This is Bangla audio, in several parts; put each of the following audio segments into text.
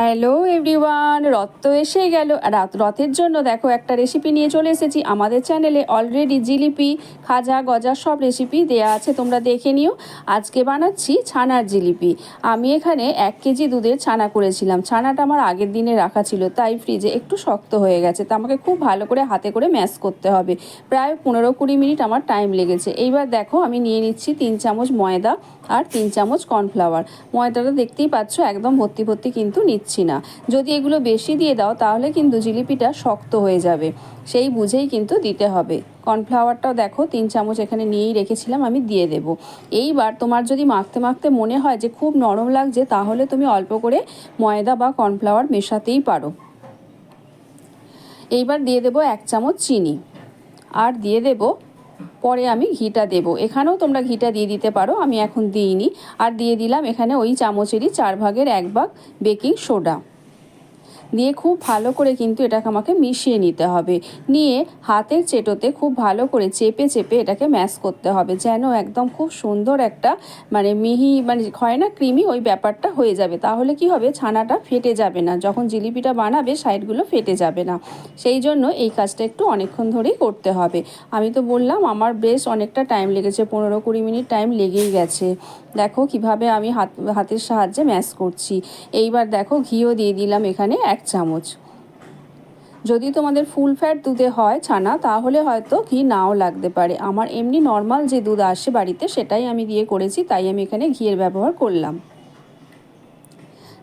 হ্যালো এভরিওয়ান রথ তো এসে গেল। রথের জন্য দেখো একটা রেসিপি নিয়ে চলে এসেছি। আমাদের চ্যানেলে অলরেডি জিলিপি, খাজা, গজা সব রেসিপি দেয়া আছে, তোমরা দেখে নিও। আজকে বানাচ্ছি ছানার জিলিপি। আমি এখানে এক কেজি দুধের ছানা করেছিলাম। ছানাটা আমার আগের দিনে রাখা ছিল, তাই ফ্রিজে একটু শক্ত হয়ে গেছে। তা আমাকে খুব ভালো করে হাতে করে ম্যাশ করতে হবে। প্রায় পনেরো কুড়ি মিনিট আমার টাইম লেগেছে। এইবার দেখো আমি নিয়ে নিচ্ছি তিন চামচ ময়দা আর তিন চামচ কর্নফ্লাওয়ার ময়দাটা দেখতেই পাচ্ছ, একদম ভর্তি ভর্তি কিন্তু নিচ্ছি। না। যদি এগুলো বেশি দিয়ে দাও, তাহলে কিন্তু জিলিপিটা শক্ত হয়ে যাবে। সেই বুঝেই কিন্তু দিতে হবে। কর্নফ্লাওয়ারটাও দেখো, তিন চামচ এখানে নিয়েই রেখেছিলাম, আমি দিয়ে দেব। এইবার তোমার যদি মাখতে মাখতে মনে হয় যে খুব নরম লাগছে, তাহলে তুমি অল্প করে ময়দা বা কর্নফ্লাওয়ার মেশাতেই পারো। এইবার দিয়ে দেবো এক চামচ চিনি। আর দিয়ে দেবো পরে আমি ঘিটা দেব। এখানেও তোমরা ঘিটা দিয়ে দিতে পারো, আমি এখন দিইনি। আর দিয়ে দিলাম এখানে ওই চামচেরই চার ভাগের এক ভাগ বেকিং সোডা। দিয়ে খুব ভালো করে কিন্তু এটাকে আমাকে মিশিয়ে নিতে হবে। নিয়ে হাতের চেটোতে খুব ভালো করে চেপে চেপে এটাকে ম্যাশ করতে হবে যেন একদম খুব সুন্দর একটা মানে মিহি মানে হয় না ক্রিমি ওই ব্যাপারটা হয়ে যাবে। তাহলে কি হবে? ছানাটা ফেটে যাবে না। যখন জিলিপিটা বানাবে, সাইডগুলো ফেটে যাবে না। সেই জন্য এই কাজটা একটু অনেকক্ষণ ধরেই করতে হবে। আমি তো বললাম, আমার বেশ অনেকটা টাইম লেগেছে, পনেরো কুড়ি মিনিট টাইম লেগেই গেছে। দেখো কীভাবে আমি হাত, হাতের সাহায্যে ম্যাশ করছি। এইবার দেখো ঘিও দিয়ে দিলাম এখানে এক চামচ। যদি তোমাদের ফুল ফ্যাট দুধে হয় ছানা, তাহলে হয়তো ঘি নাও লাগতে পারে। আমার এমনি নর্মাল যে দুধ আসে বাড়িতে, সেটাই আমি দিয়ে করেছি, তাই আমি এখানে ঘিয়ের ব্যবহার করলাম।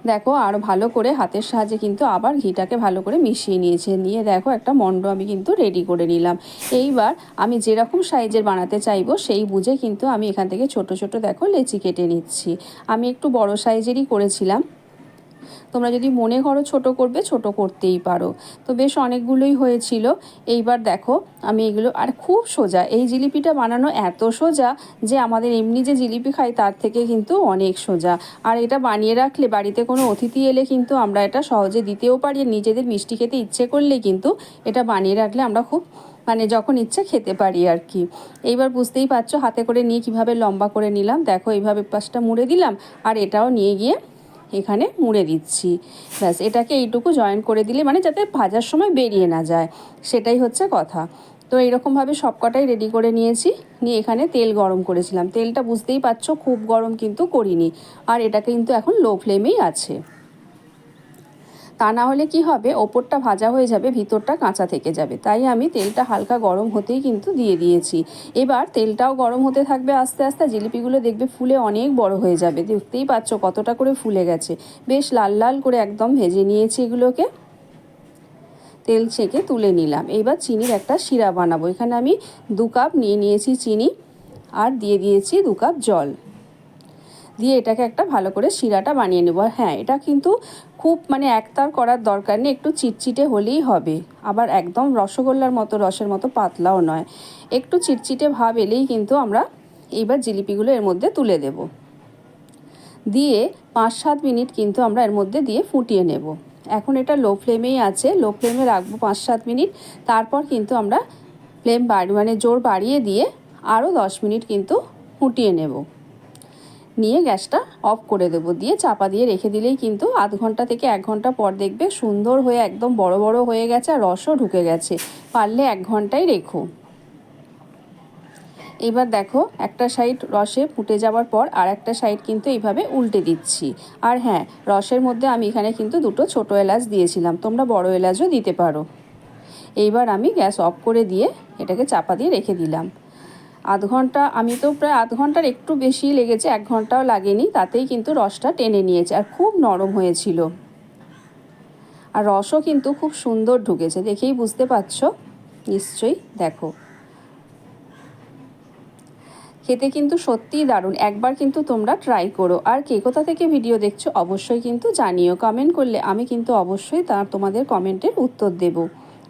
দেখো আরও ভালো করে হাতের সাহায্যে কিন্তু আবার ঘিটাকে ভালো করে মিশিয়ে নিয়েছে। নিয়ে দেখো, একটা মন্ড আমি কিন্তু রেডি করে নিলাম। এইবার আমি যেরকম সাইজের বানাতে চাইব, সেই বুঝে কিন্তু আমি এখান থেকে ছোট ছোট, দেখো, লেচি কেটে নিচ্ছি। আমি একটু বড় সাইজেরই করেছিলাম। তোমরা যদি মনে করো ছোট করবে, ছোট করতেই পারো। তো বেশ অনেকগুলোই হয়েছিল। এইবার দেখো, আমি এগুলো, আর খুব সোজা, এই জিলিপিটা বানানো এত সোজা যে আমাদের এমনি যে জিলিপি খাই তার থেকে কিন্তু অনেক সোজা। আর এটা বানিয়ে রাখলে বাড়িতে কোনো অতিথি এলে কিন্তু আমরা এটা সহজে দিতেও পারি নিজেদের মিষ্টি খেতে ইচ্ছে করলে কিন্তু এটা বানিয়ে রাখলে আমরা খুব মানে যখন ইচ্ছে খেতে পারি আর কি। এইবার বুঝতেই পারছ হাতে করে নিয়ে কীভাবে লম্বা করে নিলাম। দেখো এইভাবে পাশটা মুড়ে দিলাম, আর এটাও নিয়ে গিয়ে এখানে মুড়ে দিচ্ছি। ব্যাস, এটাকে এইটুকু জয়েন করে দিলে মানে যাতে ভাজার সময় বেরিয়ে না যায়। সেটাই হচ্ছে কথা। তো এইরকমভাবে সবকটাই রেডি করে নিয়েছি। নিয়ে এখানে তেল গরম করেছিলাম। তেলটা বুঝতেই পারছ, খুব গরম কিন্তু করিনি। আর এটা কিন্তু এখন লো ফ্লেমেই আছে। তা না হলে কি হবে? ওপরটা ভাজা হয়ে যাবে, ভিতরটা কাঁচা থেকে যাবে। তাই আমি তেলটা হালকা গরম হতেই কিন্তু দিয়ে দিয়েছি। এবার তেলটাও গরম হতে থাকবে আস্তে আস্তে। জিলিপিগুলো দেখবে ফুলে অনেক বড় হয়ে যাবে। দেখতেই পাচ্ছ কতটা করে ফুলে গেছে। বেশ লাল লাল করে একদম ভেজে নিয়েছি এগুলোকে। তেল ছেঁকে তুলে নিলাম। এবার চিনির একটা শিরা বানাবো। এখানে আমি দু কাপ নিয়ে নিয়েছি চিনি আর দিয়ে দিয়েছি দু কাপ জল। দিয়ে এটাকে একটা ভালো করে শিরাটা বানিয়ে নেব। হ্যাঁ এটা কিন্তু খুব মানে একতার করার দরকার নেই, একটু চিটচিটে হলেই হবে। আবার একদম রসগোল্লার মতো, রসের মতো পাতলাও নয়। একটু চিটচিটে ভাব এলেই কিন্তু আমরা এইবার জিলিপিগুলো এর মধ্যে তুলে দেব। দিয়ে পাঁচ সাত মিনিট কিন্তু আমরা এর মধ্যে দিয়ে ফুটিয়ে নেব। এখন এটা লো ফ্লেমেই আছে, লো ফ্লেমে রাখব পাঁচ সাত মিনিট। তারপর কিন্তু আমরা ফ্লেম বাড়ি মানে জোর বাড়িয়ে দিয়ে আরও দশ মিনিট কিন্তু ফুটিয়ে নেব। নিয়ে গ্যাসটা অফ করে দেবো। দিয়ে চাপা দিয়ে রেখে দিলেই কিন্তু আধ ঘণ্টা থেকে এক ঘণ্টা পর দেখবে সুন্দর হয়ে একদম বড় বড় হয়ে গেছে আর রসও ঢুকে গেছে। পারলে এক ঘন্টাই রেখো। এবার দেখো একটা সাইড রসে ফুটে যাওয়ার পর আর একটা সাইড কিন্তু এইভাবে উল্টে দিচ্ছি। আর হ্যাঁ রসের মধ্যে আমি এখানে কিন্তু দুটো ছোট এলাচ দিয়েছিলাম, তোমরা বড় এলাচও দিতে পারো। এইবার আমি গ্যাস অফ করে দিয়ে এটাকে চাপা দিয়ে রেখে দিলাম। আধ ঘণ্টা, আমি তো প্রায় আধ ঘণ্টার একটু বেশি লেগেছে, এক ঘন্টাও লাগেনি, তাতেই কিন্তু রসটা টেনে নিয়েছে আর খুব নরম হয়েছিল। আর রসও কিন্তু খুব সুন্দর ঢুকেছে, দেখেই বুঝতে পারছ? নিশ্চয়ই, দেখো। খেতে কিন্তু সত্যিই দারুণ, একবার কিন্তু তোমরা ট্রাই করো। আর কে কোথা থেকে ভিডিও দেখছ, অবশ্যই কিন্তু জানিও। কমেন্ট করলে আমি কিন্তু অবশ্যই তার তোমাদের কমেন্টের উত্তর দেবো।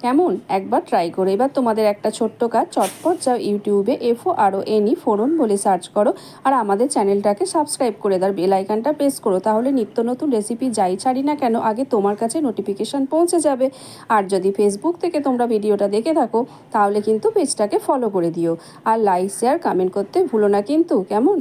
কেমন? একবার ট্রাই করো এবার তোমাদের একটা ছোট্ট কাজ, চটপট যাও ইউটিউবে এফও আরও এনি ফোরন বলে সার্চ করো আর আমাদের চ্যানেলটাকে সাবস্ক্রাইব করে দাও বেল আইকনটা প্রেস করো তাহলে নিত্য নতুন রেসিপি যাই ছাড়ি না কেন আগে তোমার কাছে নোটিফিকেশান পৌঁছে যাবে। আর যদি ফেসবুক থেকে তোমরা ভিডিওটা দেখে থাকো তাহলে কিন্তু পেজটাকে ফলো করে দিও। আর লাইক শেয়ার কমেন্ট করতে ভুলো না কিন্তু, কেমন?